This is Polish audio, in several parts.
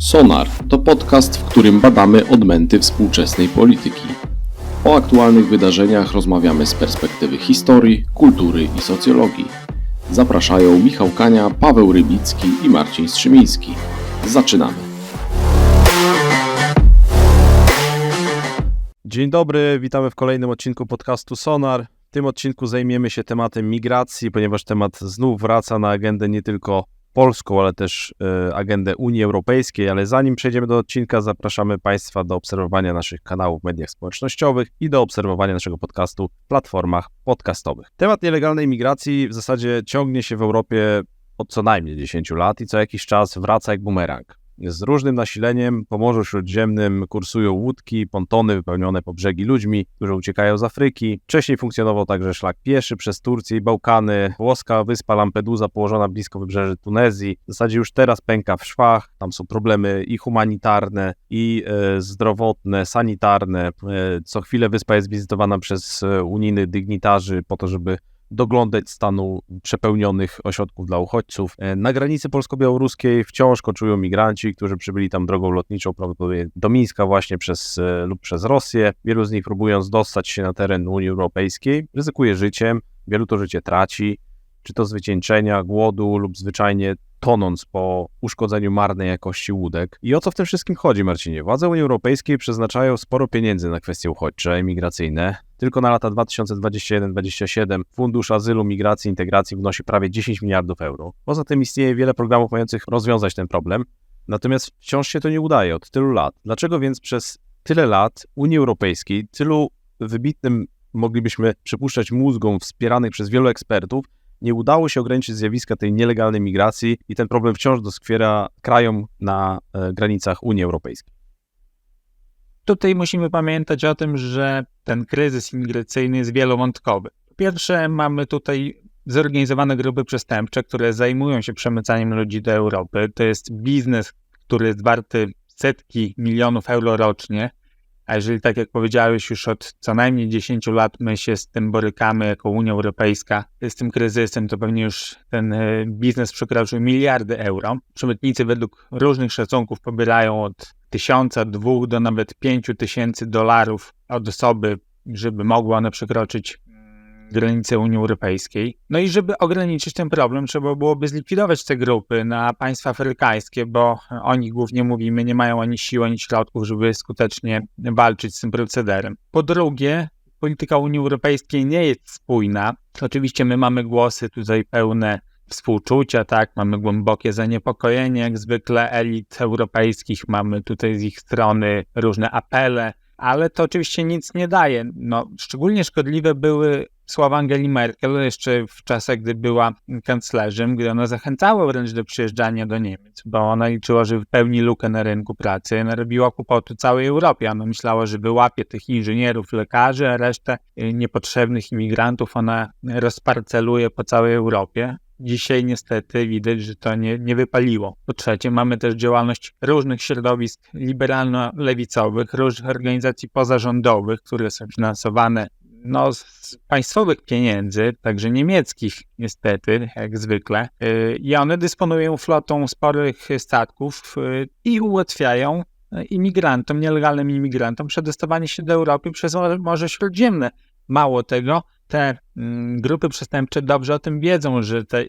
Sonar to podcast, w którym badamy odmęty współczesnej polityki. O aktualnych wydarzeniach rozmawiamy z perspektywy historii, kultury i socjologii. Zapraszają Michał Kania, Paweł Rybicki i Marcin Strzymiński. Zaczynamy. Dzień dobry, witamy w kolejnym odcinku podcastu Sonar. W tym odcinku zajmiemy się tematem migracji, ponieważ temat znów wraca na agendę nie tylko polską, ale też e, agendę Unii Europejskiej. Ale zanim przejdziemy do odcinka, zapraszamy Państwa do obserwowania naszych kanałów w mediach społecznościowych i do obserwowania naszego podcastu w platformach podcastowych. Temat nielegalnej migracji w zasadzie ciągnie się w Europie od co najmniej 10 lat i co jakiś czas wraca jak bumerang. Z różnym nasileniem po Morzu Śródziemnym kursują łódki, pontony wypełnione po brzegi ludźmi, którzy uciekają z Afryki. Wcześniej funkcjonował także szlak pieszy przez Turcję i Bałkany. Włoska wyspa Lampedusa położona blisko wybrzeży Tunezji. W zasadzie już teraz pęka w szwach. Tam są problemy i humanitarne, i e, zdrowotne, sanitarne. E, co chwilę wyspa jest wizytowana przez e, unijnych dygnitarzy po to, żeby doglądać stanu przepełnionych ośrodków dla uchodźców. E, Na granicy polsko-białoruskiej wciąż koczują migranci, którzy przybyli tam drogą lotniczą, prawdopodobnie do Mińska właśnie przez e, lub przez Rosję. Wielu z nich próbując dostać się na teren Unii Europejskiej, ryzykuje życiem, wielu to życie traci, czy to z wycieńczenia, głodu lub zwyczajnie tonąc po uszkodzeniu marnej jakości łódek. I o co w tym wszystkim chodzi, Marcinie? Władze Unii Europejskiej przeznaczają sporo pieniędzy na kwestie uchodźcze, imigracyjne. Tylko na lata 2021-2027 Fundusz Azylu, Migracji i Integracji wynosi prawie 10 miliardów euro. Poza tym istnieje wiele programów mających rozwiązać ten problem. Natomiast wciąż się to nie udaje od tylu lat. Dlaczego więc przez tyle lat Unii Europejskiej, tylu wybitnym moglibyśmy przypuszczać mózgom wspieranych przez wielu ekspertów, nie udało się ograniczyć zjawiska tej nielegalnej migracji i ten problem wciąż doskwiera krajom na e, granicach Unii Europejskiej. Tutaj musimy pamiętać o tym, że ten kryzys imigracyjny jest wielowątkowy. Po pierwsze, mamy tutaj zorganizowane grupy przestępcze, które zajmują się przemycaniem ludzi do Europy. To jest biznes, który jest warty setki milionów euro rocznie. A jeżeli, tak jak powiedziałeś, już od co najmniej 10 lat my się z tym borykamy jako Unia Europejska, z tym kryzysem, to pewnie już ten e, biznes przekroczył miliardy euro. Przemytnicy według różnych szacunków pobierają od tysiąca, dwóch do nawet pięciu tysięcy dolarów od osoby, żeby mogły one przekroczyć granice Unii Europejskiej. No i żeby ograniczyć ten problem, trzeba byłoby zlikwidować te grupy na państwa afrykańskie, bo o nich głównie mówimy, nie mają ani sił, ani środków, żeby skutecznie walczyć z tym procederem. Po drugie, polityka Unii Europejskiej nie jest spójna. Oczywiście my mamy głosy tutaj pełne współczucia, tak, mamy głębokie zaniepokojenie, jak zwykle elit europejskich, mamy tutaj z ich strony różne apele, ale to oczywiście nic nie daje. No, szczególnie szkodliwe były słowa Angeli Merkel jeszcze w czasach, gdy była kanclerzem, gdy ona zachęcała wręcz do przyjeżdżania do Niemiec, bo ona liczyła, że wypełni lukę na rynku pracy, ona robiła kłopoty całej Europie. Ona myślała, że wyłapie tych inżynierów, lekarzy, a resztę y, niepotrzebnych imigrantów ona rozparceluje po całej Europie. Dzisiaj niestety widać, że to nie, nie wypaliło. Po trzecie, mamy też działalność różnych środowisk liberalno-lewicowych, różnych organizacji pozarządowych, które są finansowane no, z państwowych pieniędzy, także niemieckich niestety, jak zwykle. Yy, I one dysponują flotą sporych statków yy, i ułatwiają yy, imigrantom, nielegalnym imigrantom przedostawanie się do Europy przez Morze Śródziemne. Mało tego, te mm, grupy przestępcze dobrze o tym wiedzą, że te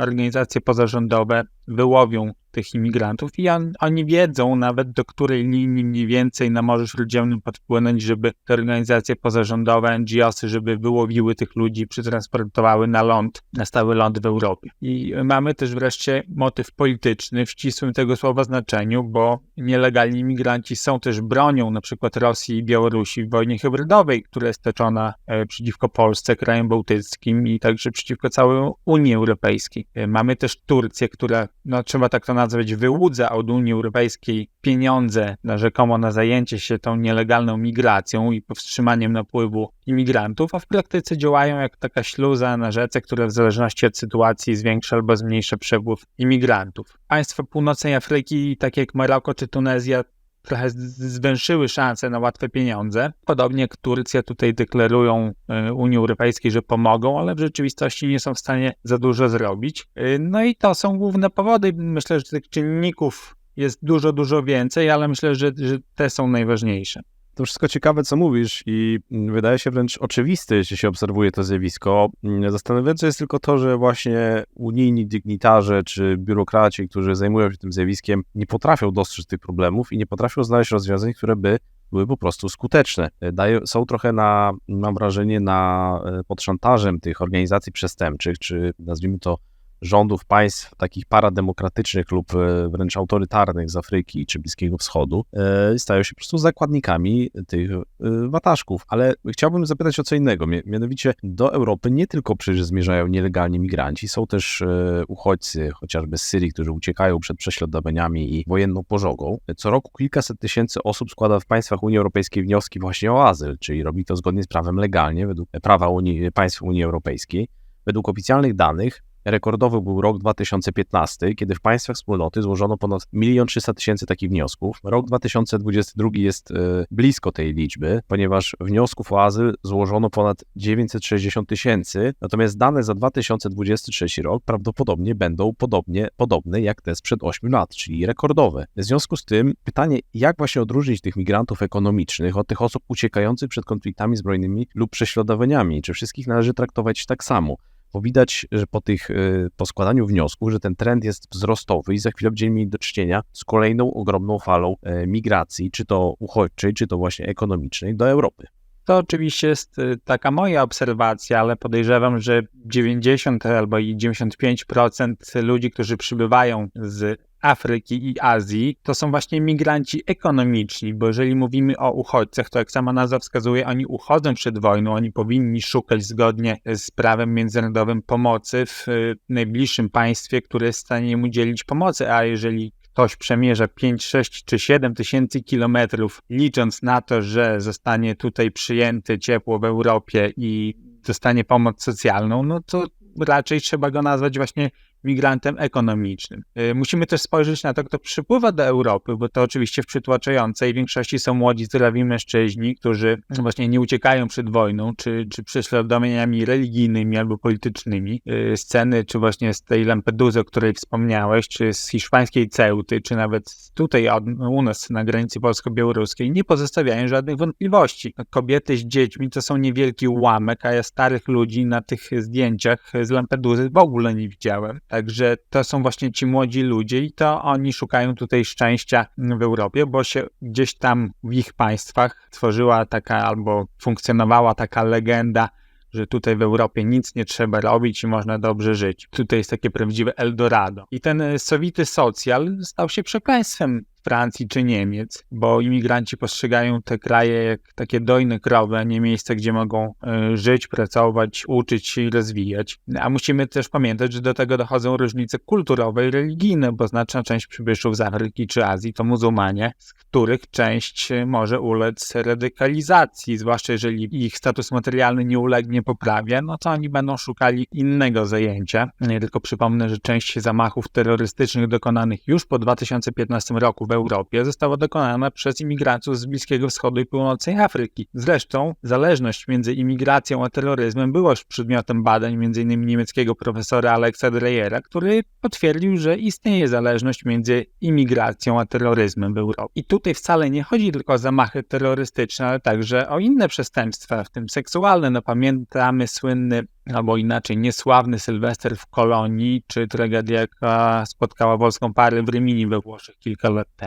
organizacje pozarządowe wyłowią tych imigrantów i on, oni wiedzą nawet do której linii mniej więcej na Morzu Śródziemnym podpłynąć, żeby te organizacje pozarządowe, NGOsy, żeby wyłowiły tych ludzi przetransportowały na ląd, na stały ląd w Europie. I mamy też wreszcie motyw polityczny w ścisłym tego słowa znaczeniu, bo nielegalni imigranci są też bronią na przykład Rosji i Białorusi w wojnie hybrydowej, która jest toczona e, przeciwko Polsce, krajem bałtyckim i także przeciwko całej Unii Europejskiej. E, Mamy też Turcję, która, no trzeba tak to nazwać, wyłudza od Unii Europejskiej pieniądze na rzekomo na zajęcie się tą nielegalną migracją i powstrzymaniem napływu imigrantów, a w praktyce działają jak taka śluza na rzece, która w zależności od sytuacji zwiększa albo zmniejsza przepływ imigrantów. Państwa północnej Afryki, takie jak Maroko czy Tunezja, trochę zwęszyły szanse na łatwe pieniądze. Podobnie jak Turcja tutaj deklarują e, Unii Europejskiej, że pomogą, ale w rzeczywistości nie są w stanie za dużo zrobić. E, No i to są główne powody, myślę, że tych czynników jest dużo, dużo więcej, ale myślę, że, że te są najważniejsze. To wszystko ciekawe, co mówisz i wydaje się wręcz oczywiste, jeśli się obserwuje to zjawisko. Zastanawiające jest tylko to, że właśnie unijni dygnitarze czy biurokraci, którzy zajmują się tym zjawiskiem, nie potrafią dostrzec tych problemów i nie potrafią znaleźć rozwiązań, które by były po prostu skuteczne. Dają, są trochę na, mam wrażenie, na, pod szantażem tych organizacji przestępczych, czy nazwijmy to rządów państw takich parademokratycznych lub e, wręcz autorytarnych z Afryki czy Bliskiego Wschodu e, stają się po prostu zakładnikami tych e, wataszków. Ale chciałbym zapytać o co innego. Mianowicie do Europy nie tylko przecież zmierzają nielegalni migranci, są też uchodźcy, chociażby z Syrii, którzy uciekają przed prześladowaniami i wojenną pożogą. Co roku kilkaset tysięcy osób składa w państwach Unii Europejskiej wnioski właśnie o azyl, czyli robi to zgodnie z prawem legalnie, według prawa Unii, państw Unii Europejskiej. Według oficjalnych danych Rekordowy był rok 2015, kiedy w państwach wspólnoty złożono ponad 1 300 tysięcy takich wniosków. Rok 2022 jest e, blisko tej liczby, ponieważ wniosków o azyl złożono ponad 960 tysięcy, natomiast dane za 2023 rok prawdopodobnie będą podobnie, podobne jak te sprzed 8 lat, czyli rekordowe. W związku z tym pytanie, jak właśnie odróżnić tych migrantów ekonomicznych od tych osób uciekających przed konfliktami zbrojnymi lub prześladowaniami? Czy wszystkich należy traktować tak samo? Bo widać, że po tych, y, po składaniu wniosków, że ten trend jest wzrostowy i za chwilę będziemy mieli do czynienia z kolejną ogromną falą e, migracji, czy to uchodźczej, czy to właśnie ekonomicznej do Europy. To oczywiście jest y, taka moja obserwacja, ale podejrzewam, że 90 albo i 95% ludzi, którzy przybywają z Afryki i Azji, to są właśnie migranci ekonomiczni, bo jeżeli mówimy o uchodźcach, to jak sama nazwa wskazuje, oni uchodzą przed wojną, oni powinni szukać zgodnie z prawem międzynarodowym pomocy w y, najbliższym państwie, które jest w stanie im udzielić pomocy, a jeżeli ktoś przemierza 5, 6 czy 7 tysięcy kilometrów, licząc na to, że zostanie tutaj przyjęty ciepło w Europie i dostanie pomoc socjalną, no to raczej trzeba go nazwać właśnie migrantem ekonomicznym. Y, musimy też spojrzeć na to, kto przypływa do Europy, bo to oczywiście w przytłaczającej większości są młodzi, zdrowi mężczyźni, którzy właśnie nie uciekają przed wojną, czy, czy prześladowaniami religijnymi albo politycznymi. Y, sceny, czy właśnie z tej Lampeduzy, o której wspomniałeś, czy z hiszpańskiej Ceuty, czy nawet tutaj u nas na granicy polsko-białoruskiej, nie pozostawiają żadnych wątpliwości. Kobiety z dziećmi to są niewielki ułamek, a ja starych ludzi na tych zdjęciach z Lampeduzy w ogóle nie widziałem. Także to są właśnie ci młodzi ludzie i to oni szukają tutaj szczęścia w Europie, bo się gdzieś tam w ich państwach tworzyła taka albo funkcjonowała taka legenda, że tutaj w Europie nic nie trzeba robić i można dobrze żyć. Tutaj jest takie prawdziwe Eldorado. I ten sowity socjal stał się przekleństwem Francji czy Niemiec, bo imigranci postrzegają te kraje jak takie dojne krowy, nie miejsca, gdzie mogą e, żyć, pracować, uczyć się i rozwijać. A musimy też pamiętać, że do tego dochodzą różnice kulturowe i religijne, bo znaczna część przybyszów z Afryki czy Azji to muzułmanie, z których część może ulec radykalizacji, zwłaszcza jeżeli ich status materialny nie ulegnie poprawie, no to oni będą szukali innego zajęcia. Nie tylko przypomnę, że część zamachów terrorystycznych dokonanych już po 2015 roku Europie została dokonana przez imigrantów z Bliskiego Wschodu i Północnej Afryki. Zresztą zależność między imigracją a terroryzmem była już przedmiotem badań m.in. niemieckiego profesora Alexa Dreyera, który potwierdził, że istnieje zależność między imigracją a terroryzmem w Europie. I tutaj wcale nie chodzi tylko o zamachy terrorystyczne, ale także o inne przestępstwa, w tym seksualne. No pamiętamy słynny albo inaczej niesławny Sylwester w Kolonii, czy tragedia, jaka spotkała polską parę w Rymini we Włoszech kilka lat temu.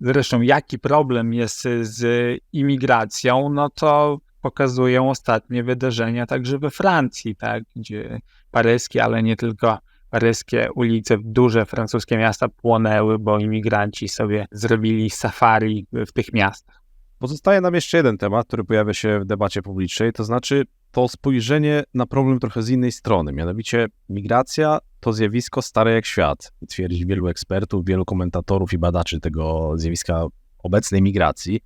Zresztą jaki problem jest z imigracją, no to pokazują ostatnie wydarzenia także we Francji, tak, gdzie paryskie, ale nie tylko paryskie ulice, duże francuskie miasta płonęły, bo imigranci sobie zrobili safari w tych miastach. Pozostaje nam jeszcze jeden temat, który pojawia się w debacie publicznej, to znaczy to spojrzenie na problem trochę z innej strony. Mianowicie migracja to zjawisko stare jak świat, twierdzi wielu ekspertów, wielu komentatorów i badaczy tego zjawiska obecnej migracji.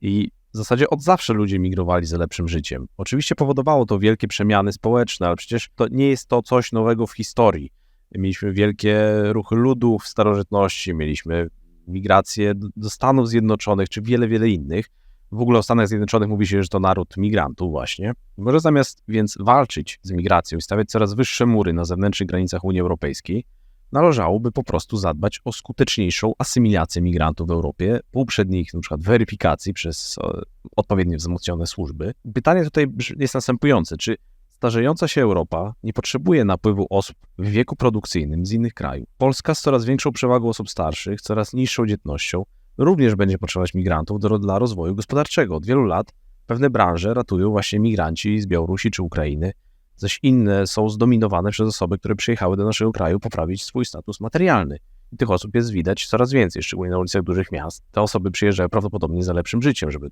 I w zasadzie od zawsze ludzie migrowali za lepszym życiem. Oczywiście powodowało to wielkie przemiany społeczne, ale przecież to nie jest to coś nowego w historii. Mieliśmy wielkie ruchy ludów w starożytności, mieliśmy migrację do Stanów Zjednoczonych, czy wiele, wiele innych. W ogóle o Stanach Zjednoczonych mówi się, że to naród migrantów właśnie. Może zamiast więc walczyć z migracją i stawiać coraz wyższe mury na zewnętrznych granicach Unii Europejskiej, należałoby po prostu zadbać o skuteczniejszą asymilację migrantów w Europie po uprzednich na przykład weryfikacji przez e, odpowiednio wzmocnione służby. Pytanie tutaj jest następujące. Czy starzejąca się Europa nie potrzebuje napływu osób w wieku produkcyjnym z innych krajów? Polska z coraz większą przewagą osób starszych, coraz niższą dzietnością, również będzie potrzebować migrantów do, dla rozwoju gospodarczego. Od wielu lat pewne branże ratują właśnie migranci z Białorusi czy Ukrainy, zaś inne są zdominowane przez osoby, które przyjechały do naszego kraju poprawić swój status materialny. I tych osób jest widać coraz więcej, szczególnie na ulicach dużych miast. Te osoby przyjeżdżają prawdopodobnie za lepszym życiem, żeby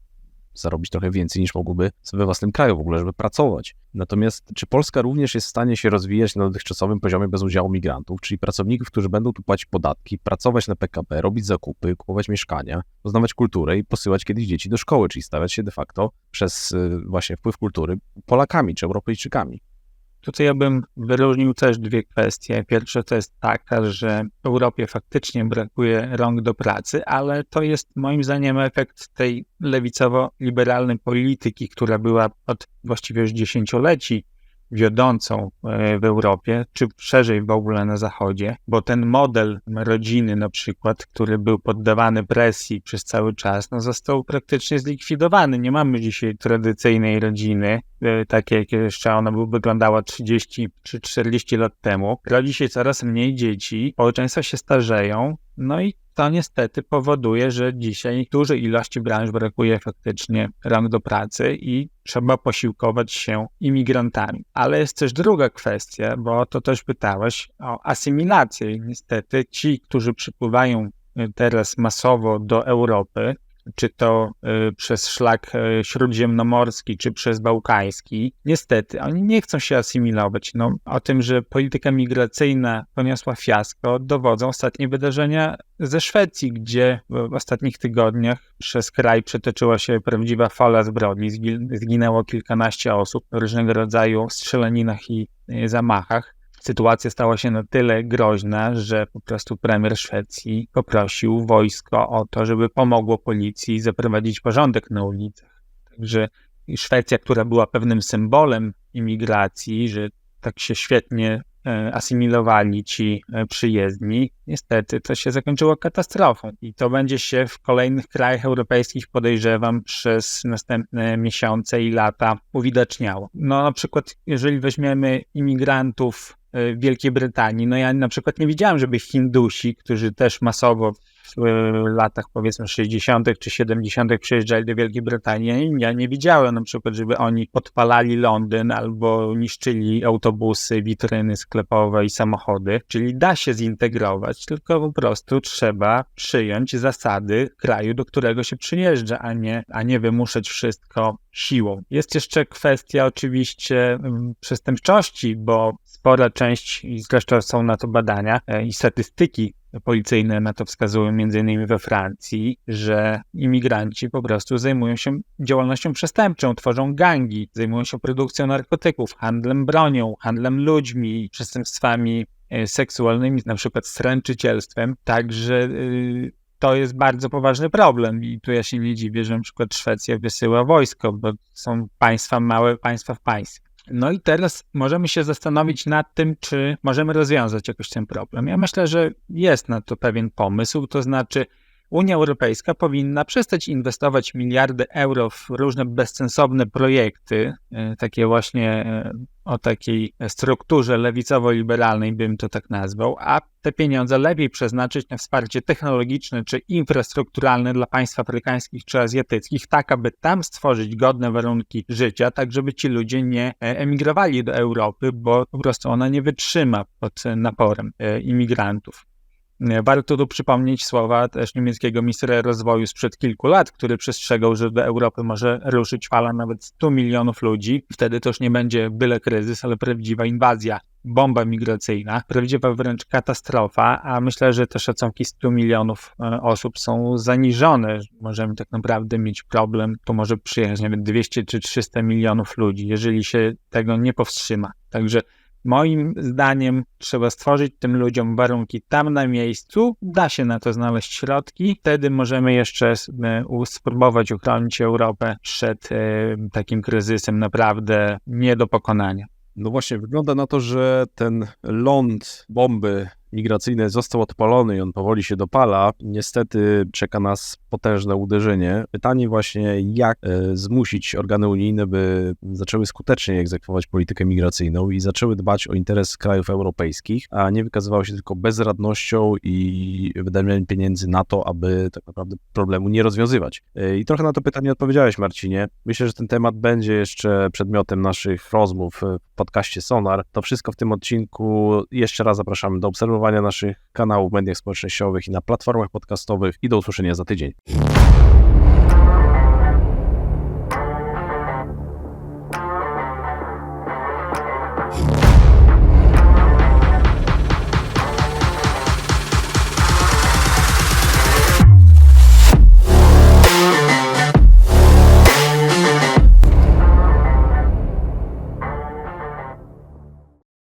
zarobić trochę więcej niż mogłyby we własnym kraju w ogóle, żeby pracować. Natomiast czy Polska również jest w stanie się rozwijać na dotychczasowym poziomie bez udziału migrantów, czyli pracowników, którzy będą tu płacić podatki, pracować na PKB, robić zakupy, kupować mieszkania, poznawać kulturę i posyłać kiedyś dzieci do szkoły, czyli stawać się de facto przez y, właśnie wpływ kultury Polakami czy Europejczykami? Tutaj ja bym wyróżnił też dwie kwestie. Pierwsza to jest taka, że w Europie faktycznie brakuje rąk do pracy, ale to jest moim zdaniem efekt tej lewicowo-liberalnej polityki, która była od właściwie już dziesięcioleci wiodącą e, w Europie, czy szerzej w ogóle na Zachodzie, bo ten model rodziny na przykład, który był poddawany presji przez cały czas, no został praktycznie zlikwidowany. Nie mamy dzisiaj tradycyjnej rodziny, e, takiej jak jeszcze ona wyglądała 30 czy 40 lat temu. Rodzi się coraz mniej dzieci, społeczeństwa się starzeją, no i to niestety powoduje, że dzisiaj dużej ilości branż brakuje faktycznie rąk do pracy i trzeba posiłkować się imigrantami. Ale jest też druga kwestia, bo to też pytałeś o asymilację. Niestety ci, którzy przypływają y, teraz masowo do Europy, czy to y, przez szlak y, śródziemnomorski, czy przez bałkański, niestety oni nie chcą się asymilować. No, o tym, że polityka migracyjna poniosła fiasko, dowodzą ostatnie wydarzenia ze Szwecji, gdzie w ostatnich tygodniach przez kraj przetoczyła się prawdziwa fala zbrodni. Zgi- Zginęło kilkanaście osób w różnego rodzaju strzelaninach i y, zamachach. Sytuacja stała się na tyle groźna, że po prostu premier Szwecji poprosił wojsko o to, żeby pomogło policji zaprowadzić porządek na ulicach. Także Szwecja, która była pewnym symbolem imigracji, że tak się świetnie e, asymilowali ci e, przyjezdni, niestety to się zakończyło katastrofą. I to będzie się w kolejnych krajach europejskich, podejrzewam, przez następne miesiące i lata uwidaczniało. No na przykład, jeżeli weźmiemy imigrantów Wielkiej Brytanii, no ja na przykład nie widziałem, żeby Hindusi, którzy też masowo w e, latach powiedzmy 60. czy 70. przyjeżdżali do Wielkiej Brytanii. Ja nie widziałem na przykład, żeby oni podpalali Londyn albo niszczyli autobusy, witryny sklepowe i samochody. Czyli da się zintegrować, tylko po prostu trzeba przyjąć zasady kraju, do którego się przyjeżdża, a nie, a nie wymuszać wszystko siłą. Jest jeszcze kwestia oczywiście mm, przestępczości, bo spora część, i zresztą są na to badania e, i statystyki policyjne na to wskazują, między innymi we Francji, że imigranci po prostu zajmują się działalnością przestępczą, tworzą gangi, zajmują się produkcją narkotyków, handlem bronią, handlem ludźmi, przestępstwami e, seksualnymi, na przykład stręczycielstwem. Także y, to jest bardzo poważny problem i tu ja się nie dziwię, że na przykład Szwecja wysyła wojsko, bo są państwa małe, państwa w państwie. No i teraz możemy się zastanowić nad tym, czy możemy rozwiązać jakoś ten problem. Ja myślę, że jest na to pewien pomysł, to znaczy Unia Europejska powinna przestać inwestować miliardy euro w różne bezsensowne projekty, e, takie właśnie e, o takiej strukturze lewicowo-liberalnej bym to tak nazwał, a te pieniądze lepiej przeznaczyć na wsparcie technologiczne czy infrastrukturalne dla państw afrykańskich czy azjatyckich, tak aby tam stworzyć godne warunki życia, tak żeby ci ludzie nie e, emigrowali do Europy, bo po prostu ona nie wytrzyma pod naporem imigrantów. Warto tu przypomnieć słowa też niemieckiego ministra rozwoju sprzed kilku lat, który przestrzegał, że do Europy może ruszyć fala nawet 100 milionów ludzi. Wtedy to już nie będzie byle kryzys, ale prawdziwa inwazja, bomba migracyjna, prawdziwa wręcz katastrofa, a myślę, że te szacunki 100 milionów e, osób są zaniżone. Możemy tak naprawdę mieć problem, to może przyjechać nawet 200 czy 300 milionów ludzi, jeżeli się tego nie powstrzyma. Także Moim zdaniem trzeba stworzyć tym ludziom warunki tam na miejscu, da się na to znaleźć środki, wtedy możemy jeszcze e, spróbować uchronić Europę przed e, takim kryzysem naprawdę nie do pokonania. No właśnie, wygląda na to, że ten ląd bomby migracyjny został odpalony i on powoli się dopala, niestety czeka nas potężne uderzenie. Pytanie właśnie, jak e, zmusić organy unijne, by zaczęły skutecznie egzekwować politykę migracyjną i zaczęły dbać o interes krajów europejskich, a nie wykazywały się tylko bezradnością i wydaniem pieniędzy na to, aby tak naprawdę problemu nie rozwiązywać. E, I trochę na to pytanie odpowiedziałeś, Marcinie. Myślę, że ten temat będzie jeszcze przedmiotem naszych rozmów w podcaście Sonar. To wszystko w tym odcinku. Jeszcze raz zapraszamy do obserwowania naszych kanałów w mediach społecznościowych i na platformach podcastowych i do usłyszenia za tydzień.